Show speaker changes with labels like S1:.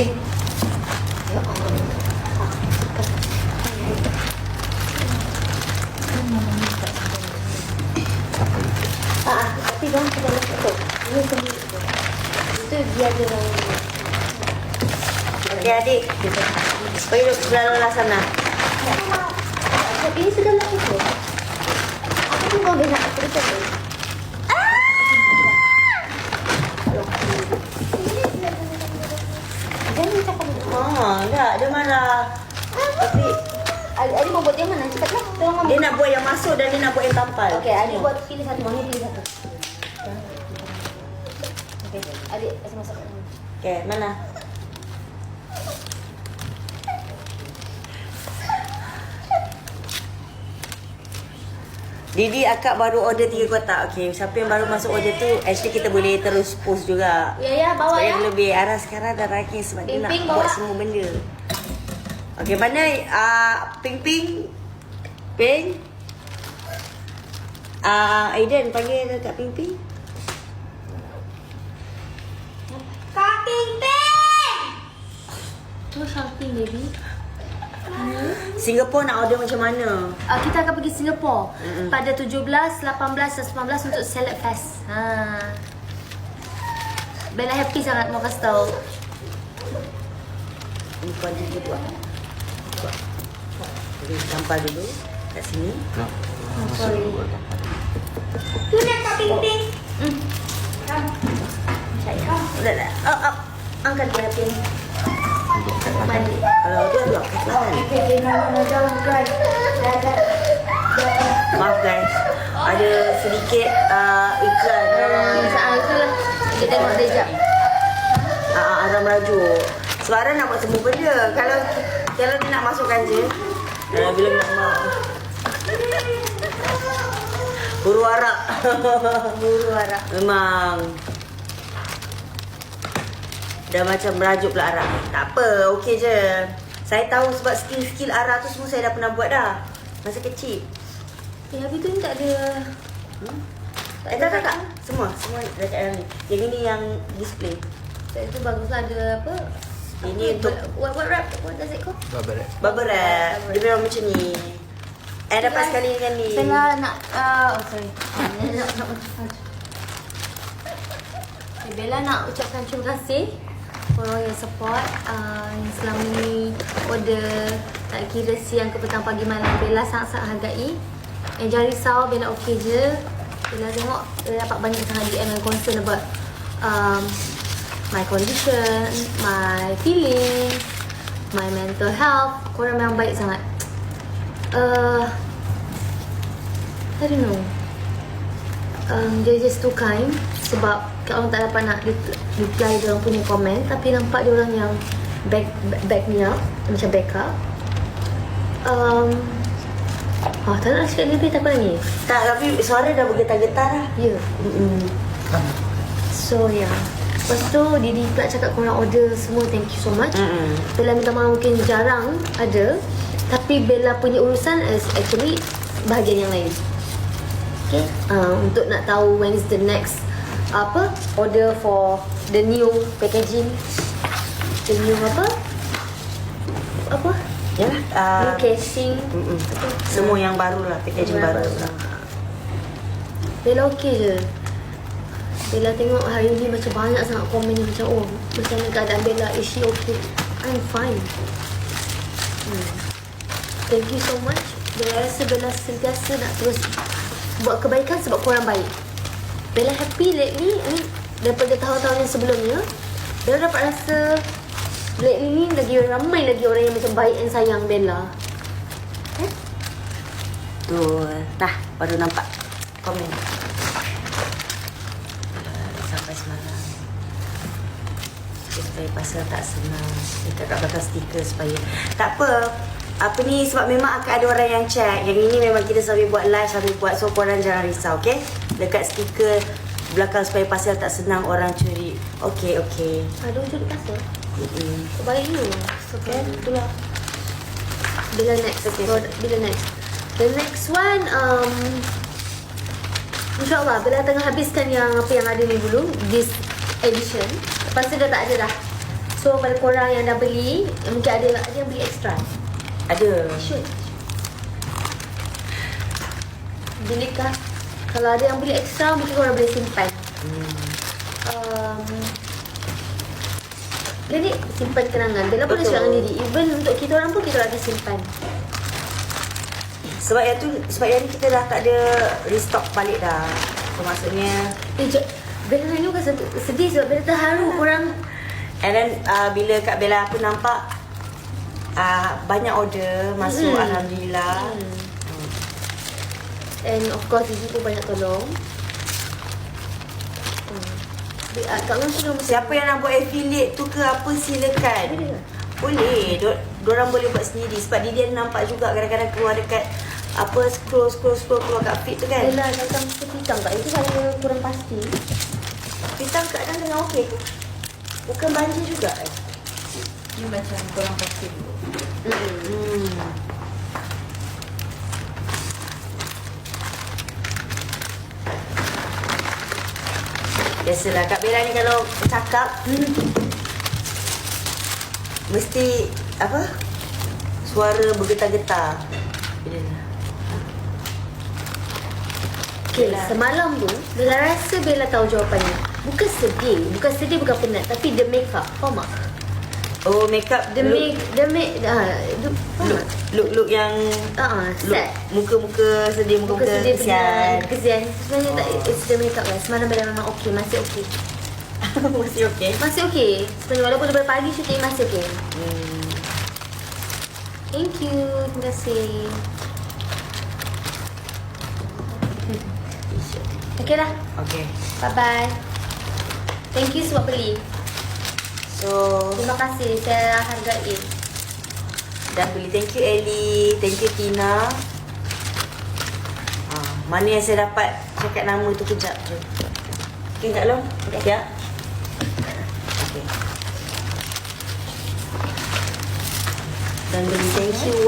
S1: Eh. Ya Allah. Ah, tapi bang kita nak tu. Ini sendiri. Itu dia yang
S2: Okey adik. Pergi duduk sebelah luar sana.
S1: Ini segala itu. Aku bang dia nak cerita tu.
S2: Masuk dan dia nak buat yang tampal.
S1: Okey, adik buat pilih satu. Mami pilih satu. Okey, adik kasih masuk.
S2: Okey, mana? Didi akak baru order tiga kotak. Okey, siapa yang baru masuk order tu actually kita boleh terus post juga.
S1: Ya, ya, bawa
S2: Supaya
S1: ya.
S2: lebih arah sekarang dah ranking sebab dia nak
S1: Ping-ping
S2: buat
S1: bawa.
S2: semua benda. Okey, mana uh, Ping Ping? Ping? Ah, uh, Aiden panggil Kak Ping Ping.
S1: Kak Ping Ping! Tu shouting baby.
S2: Singapore nak order macam mana?
S1: Uh, kita akan pergi Singapore
S2: Mm-mm.
S1: pada 17, 18 dan 19 untuk Salad Fest. Ha. Bella happy sangat mau kasih tahu.
S2: Ini kau ada dua. Dua. Jadi tampal dulu kat sini.
S1: sorry.
S3: Tu nak Kak Ping Ping.
S1: Hmm.
S2: Saya. Dah dah. Oh, oh. Angkat dia.
S1: Mandi.
S2: Kalau dia.
S1: Dah, dah. Dah.
S2: Maaf guys. Ada sedikit uh, iklan.
S1: Hmm, saat itulah. Kita tengok dia jap.
S2: Ah, uh, Aram Raju. Suara nak buat semua benda. Kalau kalau dia nak masukkan je. Uh, bila nak mau. Buru arak.
S1: Buru harap.
S2: Memang Dah macam merajuk pula Ara Tak apa, okey je Saya tahu sebab skill-skill Ara tu semua saya dah pernah buat dah Masa kecil
S1: Eh, habis tu ni tak ada...
S2: hmm? Eh tak tak tak Semua, semua dah kat dalam ni Yang ini yang display
S1: Tak itu baguslah ada apa?
S2: Ini untuk-
S1: What, what wrap? What does it call?
S4: Bubble wrap.
S2: Bubble wrap Dia memang macam ni Eh dapat sekali dengan ni?
S1: Saya nak... Uh, oh, sorry. Nak, nak, Bella nak ucapkan terima kasih orang yang support uh, yang selama ni order tak kira siang ke petang pagi malam Bella sangat-sangat hargai. Yang jangan risau Bella okey je. Bella tengok Bella dapat banyak sangat DM yang concern about um, my condition my feeling my mental health. Korang memang baik sangat uh, I don't know um, They're just too kind Sebab orang tak dapat nak re- reply dia orang punya komen Tapi nampak dia orang yang back, back, me up Macam back up um, Oh, tak nak cakap lebih tak apa lagi?
S2: Tak, tapi suara dah bergetar-getar lah
S1: Ya yeah.
S2: Mm-mm.
S1: So, yeah Lepas tu, Didi pula cakap korang order semua Thank you so much
S2: Mm-mm.
S1: Bella minta maaf mungkin jarang ada Tapi Bella punya urusan is actually bahagian yang lain. Okay. Uh, Untuk nak tahu when is the next Apa Order for the new packaging? The new apa? Apa?
S2: Ya. Lah uh,
S1: New casing.
S2: Mm-mm. Semua yang baru lah Packaging baru
S1: baru.
S2: lah.
S1: Bella okay je. Bella tengok hari ni macam banyak sangat komen yang macam Oh macam mana keadaan Bella? Is she okay? I'm fine. Hmm. Thank you so much. Bella rasa Bella sentiasa nak terus Buat kebaikan sebab korang baik. Bella happy lately I mean, Daripada tahun-tahun yang sebelumnya Bella dapat rasa Lately ni lagi ramai lagi orang yang macam baik and sayang Bella Eh?
S2: Tu Dah baru nampak Komen. Sampai semalam. Supaya pasal tak senang. Kita kat belakang stiker supaya Tak apa apa ni sebab memang akan ada orang yang check. Yang ini memang kita sambil buat live Sambil buat So korang jangan risau okay Dekat stiker belakang supaya pasal tak senang orang curi. Okay okay
S1: Ada wujud pasal?
S2: Mm-mm.
S1: Baik you So kan itulah. Bila next?
S2: Okay.
S1: product, Bila next? The next one um, InsyaAllah Bila tengah habiskan yang Apa yang ada ni dulu This edition. Lepas tu dah tak ada dah. So pada korang yang dah beli Mungkin ada ada yang beli extra
S2: Ada.
S1: Shoot Bilikah Kalau ada yang beli extra Mungkin korang boleh simpan
S2: Hmm.
S1: um, Jadi simpan kenangan Bella pun dengan diri Even untuk kita orang pun Kita orang akan simpan
S2: Sebab yang tu sebab yang ni kita dah tak ada restock balik dah. So maksudnya
S1: Eh Bella nangis bukan sedih sebab Bella terharu korang
S2: and then uh, bila Kak Bella aku nampak uh, banyak order masuk
S1: Mm.
S2: alhamdulillah.
S1: hmm. And of course Ibu pun banyak tolong hmm. Mesti
S2: Siapa yang nak buat affiliate tu ke apa silakan.
S1: Boleh?
S2: Boleh. Dor- Diorang boleh buat sendiri sebab Didian nampak juga kadang-kadang keluar dekat apa scroll scroll scroll keluar kat feed tu kan.
S1: Datang seperti hitam Kak Itu saya kurang pasti
S2: Pitang kadang tengah okey ke? Bukan banjir juga eh?
S4: Ni macam korang pasti dulu.
S1: hmm.
S2: Biasalah Kak Bella ni kalau cakap hmm, mesti apa? Suara bergetar-getar.
S1: Okay,
S2: Bella.
S1: semalam tu Bella rasa Bella tahu jawapannya Bukan sedih Bukan sedih, bukan penat Tapi the makeup Faham tak?
S2: Oh, makeup
S1: The make The make uh, the, Faham
S2: look,
S1: tak?
S2: look, look yang
S1: Uh-uh,
S2: look,
S1: set
S2: muka-muka sedih,
S1: Muka
S2: muka-muka
S1: sedih
S2: kesian.
S1: Kesian Sebenarnya tak
S2: Oh.
S1: It's the makeup guys Semalam Bella memang okay Masih okay
S2: Masih okey.
S1: Masih okay Sebenarnya walaupun daripada pagi syuting Masih okay
S2: Hmm.
S1: Thank you Terima kasih Okay lah
S2: Okay.
S1: Bye bye Thank you sebab beli
S2: So,
S1: terima kasih. Saya hargai.
S2: Dah beli. Thank you, Ellie. Thank you, Tina. Ha, mana yang saya dapat cakap nama tu kejap tu. Okay, tak Long.
S1: okay
S2: Ya. Dan beli. Thank you.